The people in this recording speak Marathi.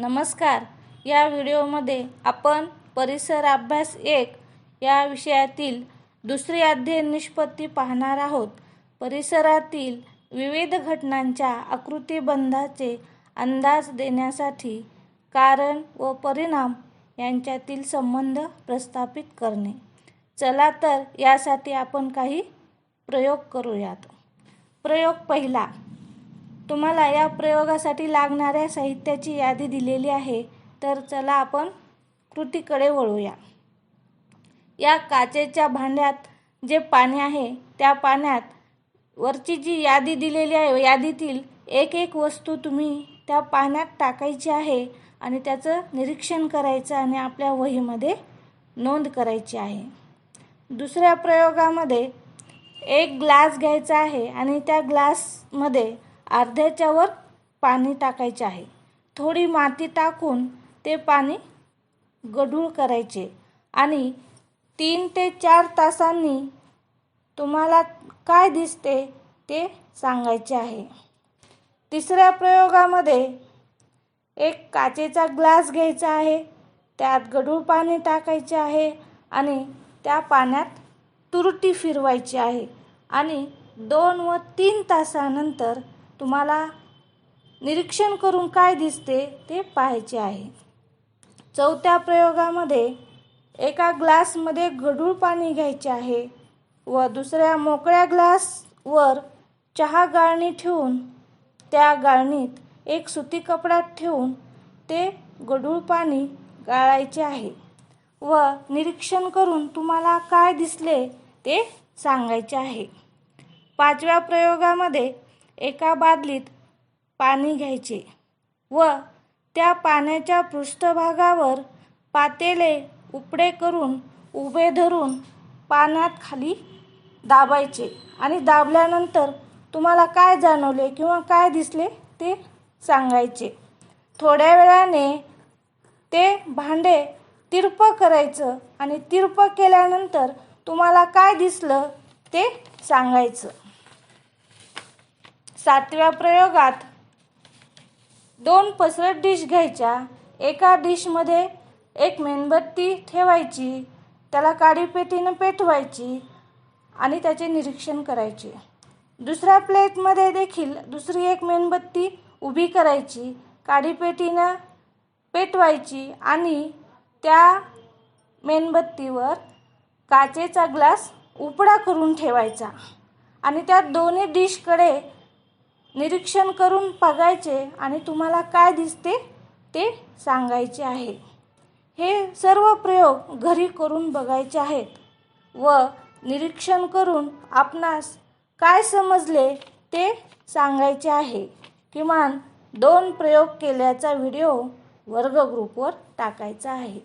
नमस्कार. या व्हिडिओमध्ये आपण परिसर अभ्यास एक या विषयातील दुसरी अध्ययन निष्पत्ती पाहणार आहोत. परिसरातील विविध घटनांच्या आकृतीबंधाचे अंदाज देण्यासाठी कारण व परिणाम यांच्यातील संबंध प्रस्थापित करणे. चला तर यासाठी आपण काही प्रयोग करूयात. प्रयोग पहिला तुम्हाला या प्रयोगासाठी लागणाऱ्या साहित्याची यादी दिलेली आहे. तर चला आपण कृतीकडे वळूया. या काचेच्या भांड्यात जे पाणी आहे त्या पाण्यात वरची जी यादी दिलेली आहे यादीतील एक एक वस्तू तुम्ही त्या पाण्यात टाकायची आहे आणि त्याचं निरीक्षण करायचं आणि आपल्या वहीमध्ये नोंद करायची आहे. दुसऱ्या प्रयोगामध्ये एक ग्लास घ्यायचा आहे आणि त्या ग्लासमध्ये अर्ध्याच्यावर पाणी टाकायचे आहे. थोडी माती टाकून ते पाणी गढूळ करायचे आणि तीन ते चार तासांनी तुम्हाला काय दिसते ते सांगायचे आहे. तिसऱ्या प्रयोगामध्ये एक काचेचा ग्लास घ्यायचा आहे त्यात गढूळ पाणी टाकायचे आहे आणि त्या पाण्यात तुरटी फिरवायची आहे आणि दोन व तीन तासानंतर तुम्हाला निरीक्षण करून काय दिसते ते पाहायचे आहे. चौथ्या प्रयोगामध्ये एका ग्लासमध्ये गढूळ पाणी घ्यायचे आहे व दुसऱ्या मोकळ्या ग्लासवर चहा गाळणी ठेवून त्या गाळणीत एक सुती कपडा ठेवून ते गढूळ पाणी गाळायचे आहे व निरीक्षण करून तुम्हाला काय दिसले ते सांगायचे आहे. पाचव्या प्रयोगामध्ये एका बादलीत पाणी घ्यायचे व त्या पाण्याच्या पृष्ठभागावर पातेले उपडे करून उभे धरून पाण्यात खाली दाबायचे. आणि दाबल्यानंतर तुम्हाला काय जाणवले किंवा काय दिसले ते सांगायचे. थोड्या वेळाने ते भांडे तिरपं करायचं आणि तिरपं केल्यानंतर तुम्हाला काय दिसलं ते सांगायचं. सातव्या प्रयोगात दोन पसरट डिश घ्यायच्या. एका डिशमध्ये एक मेणबत्ती ठेवायची त्याला काडीपेटीनं पेटवायची आणि त्याचे निरीक्षण करायचे. दुसऱ्या प्लेटमध्ये देखील दुसरी एक मेणबत्ती उभी करायची काडीपेटीनं पेटवायची आणि त्या मेणबत्तीवर काचेचा ग्लास उपडा करून ठेवायचा. आणि त्या दोन्ही डिशकडे निरीक्षण करून बघायचे आणि तुम्हाला काय दिसते ते सांगायचे आहे. हे सर्व प्रयोग घरी करून बघायचे आहेत व निरीक्षण करून आपणास काय समजले ते सांगायचे आहे. किमान दोन प्रयोग केल्याचा व्हिडिओ वर्ग ग्रुपवर टाकायचा आहे.